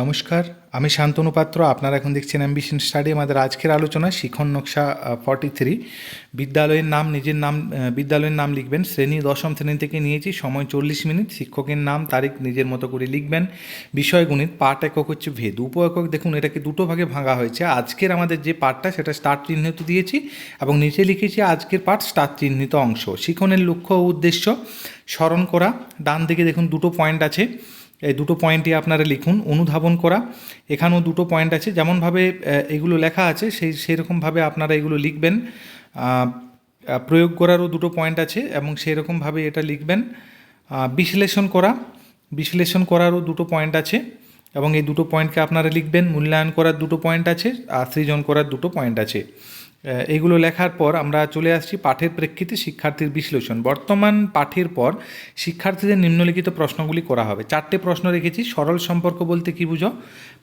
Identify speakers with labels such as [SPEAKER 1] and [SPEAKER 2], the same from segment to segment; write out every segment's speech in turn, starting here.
[SPEAKER 1] নমস্কার, আমি শান্তনু পাত্র, আপনারা এখন দেখছেন অ্যাম্বিশন স্টাডি আমাদের আজকের আলোচনা শিখন নকশা ফর্টি থ্রি বিদ্যালয়ের নাম, নিজের নাম বিদ্যালয়ের নাম লিখবেন। শ্রেণি, দশম শ্রেণি থেকে নিয়েছি, সময় চল্লিশ মিনিট। শিক্ষকের নাম, তারিখ, নিজের মতো করে লিখবেন। বিষয় গণিত, পাঠ একক হচ্ছে ভেদ। উপ একক, দেখুন এটাকে দুটো ভাগে ভাঙা হয়েছে। আজকের আমাদের যে পাঠটা, সেটা স্টার চিহ্নিত দিয়েছি এবং নিচে লিখেছি আজকের পাঠ স্টার চিহ্নিত অংশ। শিখনের লক্ষ্য ও উদ্দেশ্য স্মরণ করা। ডান দিকে দেখুন, দুটো পয়েন্ট আছে। এই দুটো পয়েন্টই আপনারা লিখুন, অনুধাবন করা। এখানেও দুটো পয়েন্ট আছে, যেমনভাবে এগুলো লেখা আছে, সেই, সেরকমভাবে আপনারা এগুলো লিখবেন। প্রয়োগ করারও দুটো পয়েন্ট আছে এবং সেরকমভাবে এটা লিখবেন। বিশ্লেষণ করা, বিশ্লেষণ করারও দুটো পয়েন্ট আছে এবং এই দুটো পয়েন্টকে আপনারা লিখবেন। মূল্যায়ন করার দুটো পয়েন্ট আছে, আর সৃজন করার দুটো পয়েন্ট আছে। আহ, এইগুলো লেখার পর আমরা চলে আসছি পাঠের প্রেক্ষিতে শিক্ষার্থীর বিশ্লেষণ। বর্তমান পাঠের পর শিক্ষার্থীদের নিম্নলিখিত প্রশ্নগুলি করা হবে। চারটে প্রশ্ন রেখেছি। সরল সম্পর্ক বলতে কী বুঝো?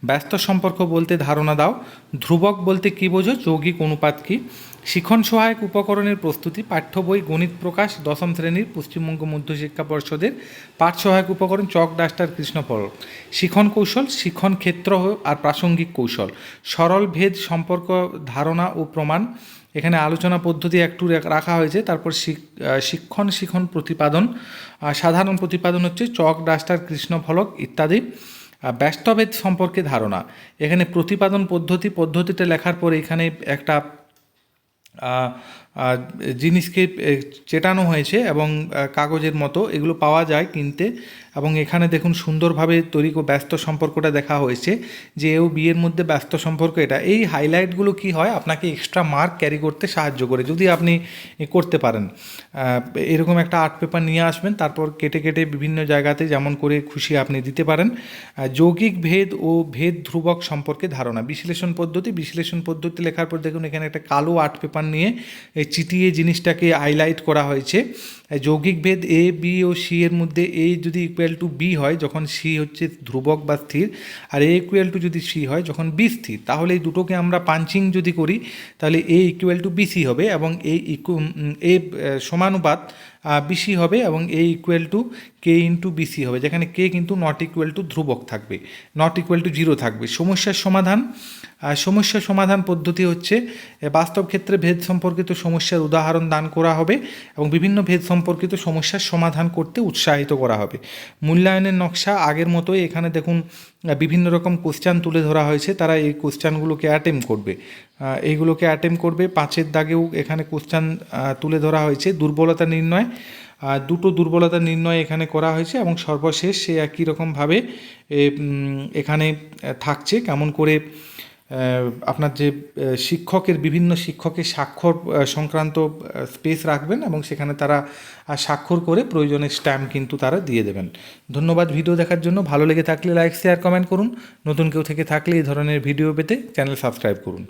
[SPEAKER 1] ব্যস্ত সম্পর্ক বলতে ধারণা দাও। ধ্রুবক বলতে কী বোঝো? যৌগিক অনুপাত কী? শিখন সহায়ক উপকরণের প্রস্তুতি, পাঠ্য বই, গণিত প্রকাশ, দশম শ্রেণির পশ্চিমবঙ্গ মধ্যশিক্ষা পর্ষদের পাঠ সহায়ক উপকরণ, চক ডাস্টার কৃষ্ণফল। শিখন কৌশল, শিখন ক্ষেত্র আর প্রাসঙ্গিক কৌশল। সরল ভেদ সম্পর্ক ধারণা ও প্রমাণ। এখানে আলোচনা পদ্ধতি একটু রাখা হয়েছে। তারপর শিক্ষণ, শিখন প্রতিপাদন। সাধারণ প্রতিপাদন হচ্ছে চক ডাস্টার কৃষ্ণফলক ইত্যাদি। ব্যস্তভেদ সম্পর্কে ধারণা। এখানে প্রতিপাদন পদ্ধতি, পদ্ধতিটা লেখার পরে এখানে একটা জিনিসকে চেটানো হয়েছে এবং কাগজের মতো এগুলো পাওয়া যায় কিনতে। এবং এখানে দেখুন সুন্দরভাবে তৈরি ব্যস্ত সম্পর্কটা দেখা হয়েছে যে এও বিয়ের মধ্যে ব্যস্ত সম্পর্ক এটা। এই হাইলাইটগুলো কি হয়? আপনাকে এক্সট্রা মার্ক ক্যারি করতে সাহায্য করে, যদি আপনি করতে পারেন। এরকম একটা আর্ট পেপার নিয়ে আসবেন, তারপর কেটে কেটে বিভিন্ন জায়গাতে যেমন করে খুশি আপনি দিতে পারেন। যৌগিক ভেদ ও ভেদ ধ্রুবক সম্পর্কে ধারণা। বিশ্লেষণ পদ্ধতি বিশ্লেষণ পদ্ধতি লেখার পর দেখুন এখানে একটা কালো আর্ট পেপার নিয়ে চিটিয়ে জিনিসটাকে হাইলাইট করা হয়েছে। যৌগিক ভেদ এ, বি ও সি এর মধ্যে এ যদি ইকুয়াল টু বি হয় যখন সি হচ্ছে ধ্রুবক বা স্থির, আর এ ইকুয়াল টু যদি সি হয় যখন বি স্থির, তাহলে এই দুটোকে আমরা পাঞ্চিং যদি করি, তাহলে এ ইকুয়াল টু বিসি হবে এবং এই ইকু এ সমানুপাত বিসি হবে এবং A equal to K into BC হবে, যেখানে কে কিন্তু নট ইকুয়াল টু ধ্রুবক থাকবে নট ইকুয়াল টু জিরো থাকবে। সমস্যার সমাধান সমস্যা সমাধান পদ্ধতি হচ্ছে বাস্তব ক্ষেত্রে ভেদ সম্পর্কিত সমস্যার উদাহরণ দান করা হবে এবং বিভিন্ন ভেদ সম্পর্কিত সমস্যার সমাধান করতে উৎসাহিত করা হবে। মূল্যায়নের নকশা আগের মতোই, এখানে দেখুন বিভিন্ন রকম কোশ্চান তুলে ধরা হয়েছে। তারা এই কোশ্চানগুলোকে অ্যাটেম্প করবে। এইগুলোকে অ্যাটেম্প করবে। পাঁচের দাগেও এখানে কোশ্চান তুলে ধরা হয়েছে। দুর্বলতা নির্ণয় দুটো দুর্বলতা নির্ণয় এখানে করা হয়েছে এবং সর্বশেষ সে একই রকমভাবে এখানে থাকছে। কেমন করে আপনার যে শিক্ষকের বিভিন্ন শিক্ষকের স্বাক্ষর সংক্রান্ত স্পেস রাখবেন এবং সেখানে তারা স্বাক্ষর করে প্রয়োজনের স্ট্যাম্প কিন্তু তারা দিয়ে দেবেন। ধন্যবাদ ভিডিও দেখার জন্য। ভালো লেগে থাকলে লাইক শেয়ার কমেন্ট করুন। নতুন কেউ থেকে থাকলে এই ধরনের ভিডিও পেতে চ্যানেল সাবস্ক্রাইব করুন।